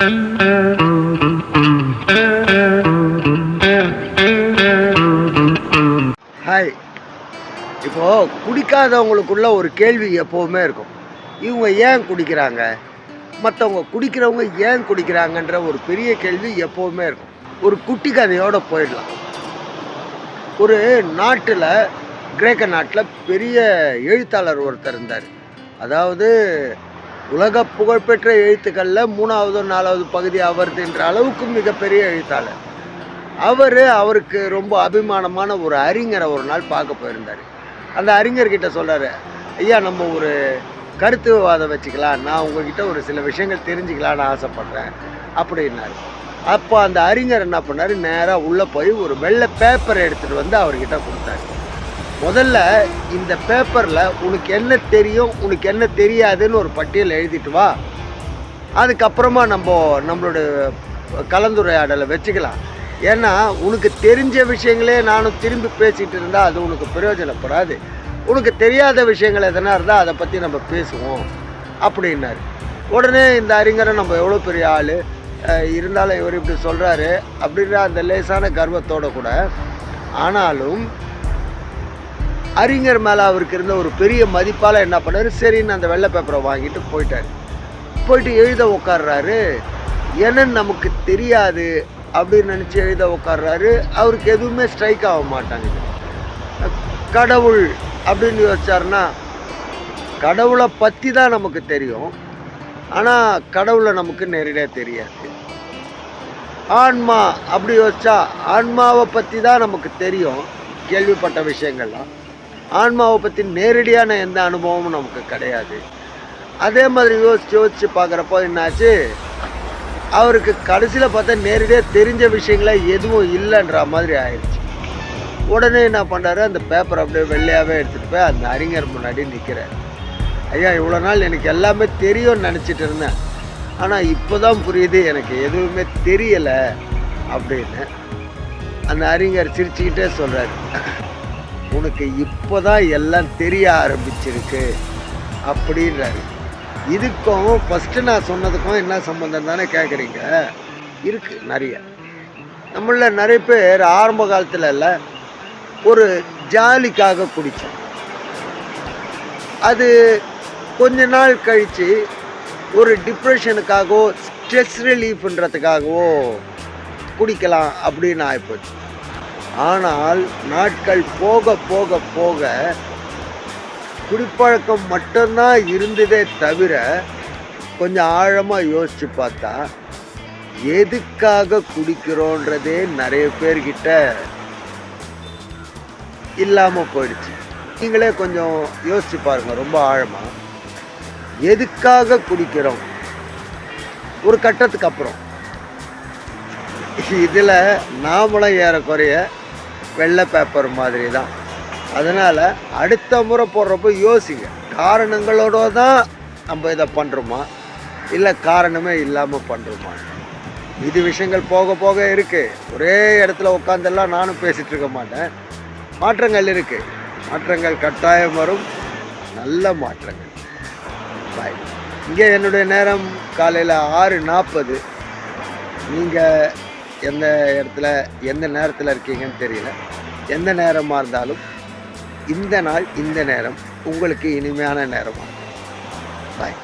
Hi இப்போ குடிக்காதவங்களுக்குள்ள ஒரு கேள்வி எப்போவுமே இருக்கும். இவங்க ஏன் குடிக்கிறாங்க? மற்றவங்க குடிக்கிறவங்க ஏன் குடிக்கிறாங்கன்ற ஒரு பெரிய கேள்வி எப்போவுமே இருக்கும். ஒரு குட்டி கதையோடு போயிடலாம். ஒரு நாட்டில் கிரேக்க நாட்டில் பெரிய எழுத்தாளர் ஒருத்தர் இருந்தார். அதாவது உலக புகழ்பெற்ற எழுத்துக்களில் மூணாவது நாலாவது பகுதி அவர்துன்ற அளவுக்கு மிகப்பெரிய எழுத்தாளர். அவர் அவருக்கு ரொம்ப அபிமானமான ஒரு அறிஞரை ஒரு நாள் பார்க்க போயிருந்தார். அந்த அறிஞர்கிட்ட சொல்கிறாரு ஐயா நம்ம ஒரு கருத்துவாதம் வச்சுக்கலாம். நான் உங்ககிட்ட ஒரு சில விஷயங்கள் தெரிஞ்சுக்கலான்னு ஆசைப்பட்றேன். அப்படின்னாரு. அப்போ அந்த அறிஞர் என்ன பண்ணார்? நேராக உள்ளே போய் ஒரு வெள்ளை பேப்பரை எடுத்துகிட்டு வந்து அவர்கிட்ட கொடுத்தாரு. முதல்ல இந்த பேப்பரில் உனக்கு என்ன தெரியும் உனக்கு என்ன தெரியாதுன்னு ஒரு பட்டியல் எழுதிட்டு வா. அதுக்கப்புறமா நம்ம நம்மளோட கலந்துரையாடலை வச்சுக்கலாம். ஏன்னா உனக்கு தெரிஞ்ச விஷயங்களே நானும் திரும்பி பேசிகிட்டு இருந்தால் அது உனக்கு பிரயோஜனப்படாது. உனக்கு தெரியாத விஷயங்கள் எதனா இருந்தால் அதை பற்றி நம்ம பேசுவோம் அப்படின்னாரு. உடனே இந்த அறிஞரை நம்ம எவ்வளோ பெரிய ஆள்? இருந்தாலும் இவர் இப்படி சொல்கிறாரு அப்படின்ற அந்த லேசான கர்வத்தோடு கூட. ஆனாலும் அறிஞர் மேலே அவருக்கு இருந்த ஒரு பெரிய மதிப்பால் என்ன பண்ணார்? சரின்னு அந்த வெள்ளை பேப்பரை வாங்கிட்டு போயிட்டார். போயிட்டு எழுத உட்காடுறாரு என்னன்னு நமக்கு தெரியாது அப்படின்னு நினச்சி எழுத உட்கார்றாரு அவருக்கு எதுவுமே ஸ்ட்ரைக் ஆக மாட்டாங்க. கடவுள் அப்படின்னு யோசிச்சாருன்னா கடவுளை பற்றி தான் நமக்கு தெரியும். ஆனால் கடவுளை நமக்கு நேரடியாக தெரியாது. ஆன்மா அப்படி யோசிச்சா ஆன்மாவை பற்றி தான் நமக்கு தெரியும். கேள்விப்பட்ட விஷயங்கள்லாம். ஆன்மாவை பற்றி நேரடியான எந்த அனுபவமும் நமக்கு கிடையாது. அதே மாதிரி யோசிச்சு யோசிச்சு பார்க்குறப்போ என்னாச்சு? அவருக்கு கடைசியில் பார்த்தா நேரடியாக தெரிஞ்ச விஷயங்கள எதுவும் இல்லைன்ற மாதிரி ஆயிடுச்சு உடனே என்ன பண்ணுறாரு அந்த பேப்பர் அப்படியே வெள்ளையாகவே எடுத்துகிட்டு போய் அந்த அறிஞர் முன்னாடி நிற்கிறார் ஐயா இவ்வளோ நாள் எனக்கு எல்லாமே தெரியும்னு நினச்சிட்டு இருந்தேன். ஆனால் இப்போ தான் புரியுது எனக்கு எதுவுமே தெரியலை அப்படின்னு. அந்த அறிஞர் சிரிச்சுக்கிட்டே சொல்கிறாரு உனக்கு இப்போ தான் எல்லாம் தெரிய ஆரம்பிச்சிருக்கு அப்படின்றாரு. இதுக்கும் ஃபஸ்ட்டு நான் சொன்னதுக்கும் என்ன சம்மந்தம் தானே கேட்குறீங்க இருக்குது நிறைய. நம்மள நிறைய பேர் ஆரம்ப காலத்தில் இல்ல ஒரு ஜாலிக்காக குடித்தோம் அது கொஞ்ச நாள் கழித்து ஒரு டிப்ரெஷனுக்காகவோ ஸ்ட்ரெஸ் ரிலீஃப்ன்றதுக்காகவோ குடிக்கலாம் அப்படின்னு ஆகிப்போச்சு ஆனால் நாட்கள் போக போக போக குடிப்பழக்கம் மட்டும்தான் இருந்ததே தவிர கொஞ்சம் ஆழமாக யோசித்து பார்த்தா எதுக்காக குடிக்கிறோன்றதே நிறைய பேர்கிட்ட இல்லாமல் போயிடுச்சு. நீங்களே கொஞ்சம் யோசிச்சு பாருங்கள் ரொம்ப ஆழமாக எதுக்காக குடிக்கிறோம்? ஒரு கட்டத்துக்கு அப்புறம். இதில் நாமளும் ஏறக்குறைய வெள்ளை பேப்பர் மாதிரி தான் அதனால் அடுத்த முறை போடுறப்போ யோசிங்க. காரணங்களோட தான் நம்ம இதை பண்ணுறோமா இல்லை காரணமே இல்லாமல் பண்ணுறோமா இது விஷயங்கள் போக போக இருக்குது ஒரே இடத்துல உட்காந்தெல்லாம் நானும் பேசிகிட்டு இருக்க மாட்டேன். மாற்றங்கள் இருக்குது மாற்றங்கள் கட்டாயம் வரும். நல்ல மாற்றங்கள். பாய் இங்கே என்னுடைய நேரம் காலையில் ஆறு நாற்பது. நீங்கள் எந்த இடத்துல எந்த நேரத்தில் இருக்கீங்கன்னு தெரியல. எந்த நேரமாக இருந்தாலும் இந்த நாள் இந்த நேரம் உங்களுக்கு இனிமையான நேரமாக பாய்